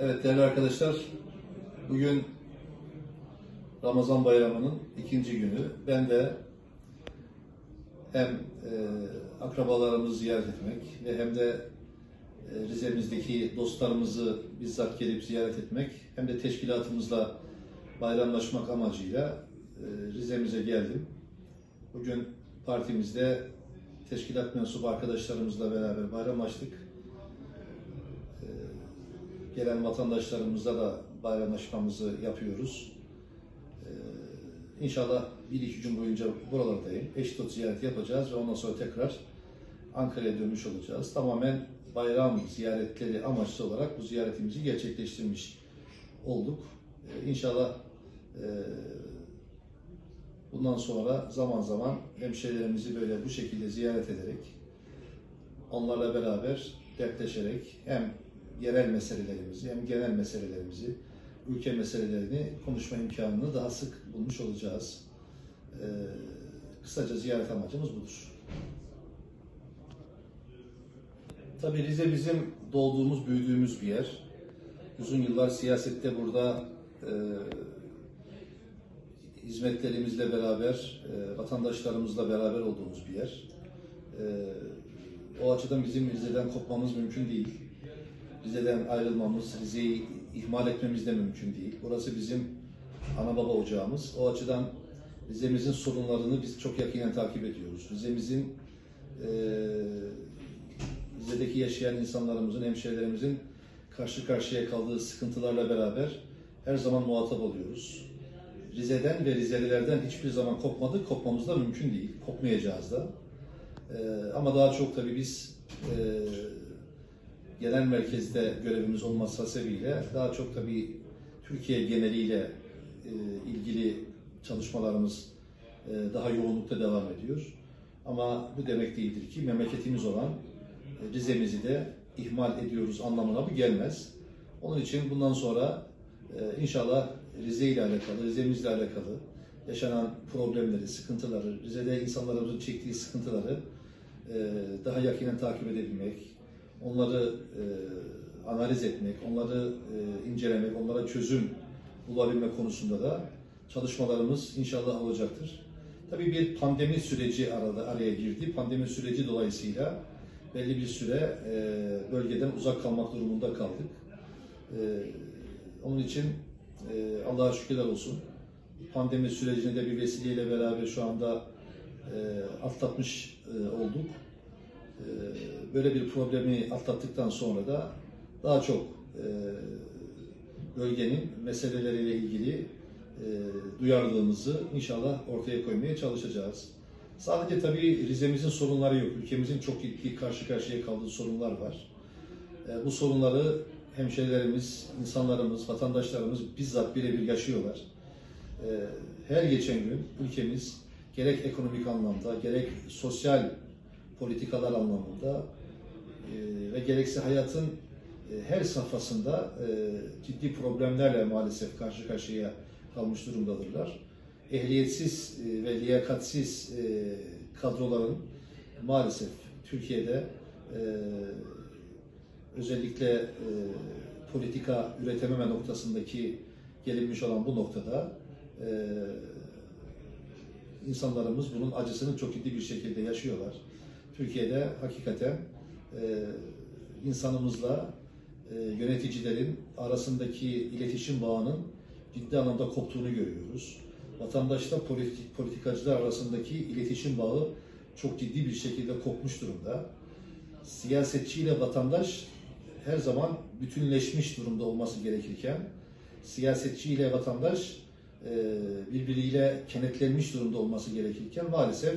Evet değerli arkadaşlar, bugün Ramazan bayramının ikinci günü. Ben de hem e, akrabalarımızı ziyaret etmek ve hem de e, Rize'mizdeki dostlarımızı bizzat gelip ziyaret etmek hem de teşkilatımızla bayramlaşmak amacıyla e, Rize'mize geldim. Bugün partimizde teşkilat mensubu arkadaşlarımızla beraber bayramlaştık. Gelen vatandaşlarımızla da bayramlaşmamızı yapıyoruz. Ee, İnşallah bir iki gün boyunca buralardayım. Eş dost ziyareti yapacağız ve ondan sonra tekrar Ankara'ya dönmüş olacağız. Tamamen bayram ziyaretleri amaçlı olarak bu ziyaretimizi gerçekleştirmiş olduk. Ee, İnşallah e, bundan sonra zaman zaman hemşehrilerimizi böyle bu şekilde ziyaret ederek onlarla beraber dertleşerek hem yerel meselelerimizi hem genel meselelerimizi, ülke meselelerini konuşma imkanını daha sık bulmuş olacağız. Ee, kısaca ziyaret amacımız budur. Tabii Rize bizim doğduğumuz, büyüdüğümüz bir yer. Uzun yıllar siyasette burada e, hizmetlerimizle beraber, e, vatandaşlarımızla beraber olduğumuz bir yer. E, o açıdan bizim Rize'den kopmamız mümkün değil. Rize'den ayrılmamız, Rize'yi ihmal etmemiz de mümkün değil. Burası bizim ana baba ocağımız. O açıdan Rize'mizin sorunlarını biz çok yakinen takip ediyoruz. Rize'mizin e, Rize'deki yaşayan insanlarımızın, hemşehrilerimizin karşı karşıya kaldığı sıkıntılarla beraber her zaman muhatap oluyoruz. Rize'den ve Rizelilerden hiçbir zaman kopmadık, kopmamız da mümkün değil. Kopmayacağız da. Ee, ama daha çok tabii biz e, genel merkezde görevimiz olması hasebiyle daha çok tabii Türkiye geneliyle e, ilgili çalışmalarımız e, daha yoğunlukta devam ediyor. Ama bu demek değildir ki memleketimiz olan e, Rize'mizi de ihmal ediyoruz anlamına bu gelmez. Onun için bundan sonra e, inşallah Rize ile alakalı, Rize'mizle alakalı yaşanan problemleri, sıkıntıları, Rize'de insanlarımızın çektiği sıkıntıları e, daha yakinen takip edebilmek, onları e, analiz etmek, onları e, incelemek, onlara çözüm bulabilme konusunda da çalışmalarımız inşallah olacaktır. Tabii bir pandemi süreci arada araya girdi. Pandemi süreci dolayısıyla belli bir süre e, bölgeden uzak kalmak durumunda kaldık. E, onun için e, Allah'a şükürler olsun. Pandemi sürecinde de bir vesileyle beraber şu anda e, atlatmış e, olduk. E, böyle bir problemi atlattıktan sonra da daha çok e, bölgenin meseleleriyle ilgili e, duyarlılığımızı inşallah ortaya koymaya çalışacağız. Sadece tabii Rize'mizin sorunları yok. Ülkemizin çok ciddi karşı karşıya kaldığı sorunlar var. E, bu sorunları hemşehrilerimiz, insanlarımız, vatandaşlarımız bizzat birebir yaşıyorlar. Her geçen gün ülkemiz gerek ekonomik anlamda, gerek sosyal politikalar anlamında e, ve gerekse hayatın e, her safhasında e, ciddi problemlerle maalesef karşı karşıya kalmış durumdadırlar. Ehliyetsiz e, ve liyakatsiz e, kadroların maalesef Türkiye'de e, özellikle e, politika üretememe noktasındaki gelinmiş olan bu noktada e, insanlarımız bunun acısını çok ciddi bir şekilde yaşıyorlar. Türkiye'de hakikaten e, insanımızla e, yöneticilerin arasındaki iletişim bağının ciddi anlamda koptuğunu görüyoruz. Vatandaşla politik, politikacılar arasındaki iletişim bağı çok ciddi bir şekilde kopmuş durumda. Siyasetçi ile vatandaş her zaman bütünleşmiş durumda olması gerekirken siyasetçi ile vatandaş e, birbiriyle kenetlenmiş durumda olması gerekirken maalesef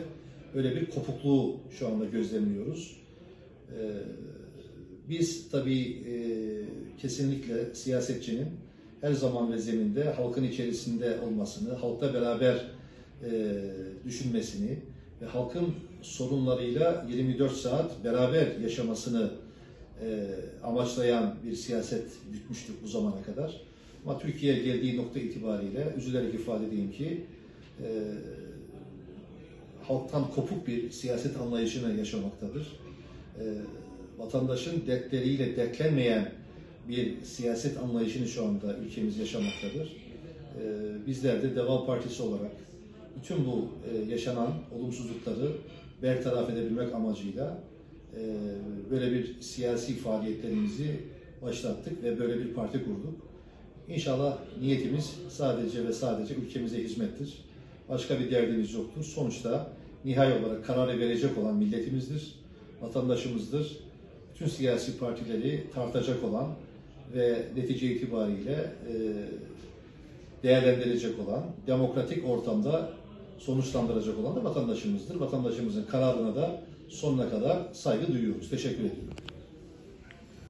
öyle bir kopukluğu şu anda gözlemliyoruz. E, biz tabii e, kesinlikle siyasetçinin her zaman ve zeminde halkın içerisinde olmasını, halkla beraber düşünmesini ve halkın sorunlarıyla 24 saat beraber yaşamasını amaçlayan bir siyaset gütmüştük bu zamana kadar. Ama Türkiye geldiği nokta itibariyle üzülerek ifade edeyim ki e, halktan kopuk bir siyaset anlayışına yaşamaktadır. E, vatandaşın dertleriyle dertlenmeyen bir siyaset anlayışını şu anda ülkemiz yaşamaktadır. Ee, Bizler de Deva Partisi olarak bütün bu e, yaşanan olumsuzlukları bertaraf edebilmek amacıyla e, böyle bir siyasi faaliyetlerimizi başlattık ve böyle bir parti kurduk. İnşallah niyetimiz sadece ve sadece ülkemize hizmettir. Başka bir derdimiz yoktur. Sonuçta nihai olarak kararı verecek olan milletimizdir, vatandaşımızdır. Bütün siyasi partileri tartacak olan ve netice itibariyle e, değerlendirecek olan, demokratik ortamda sonuçlandıracak olan da vatandaşımızdır. Vatandaşımızın kararına da sonuna kadar saygı duyuyoruz. Teşekkür ediyorum.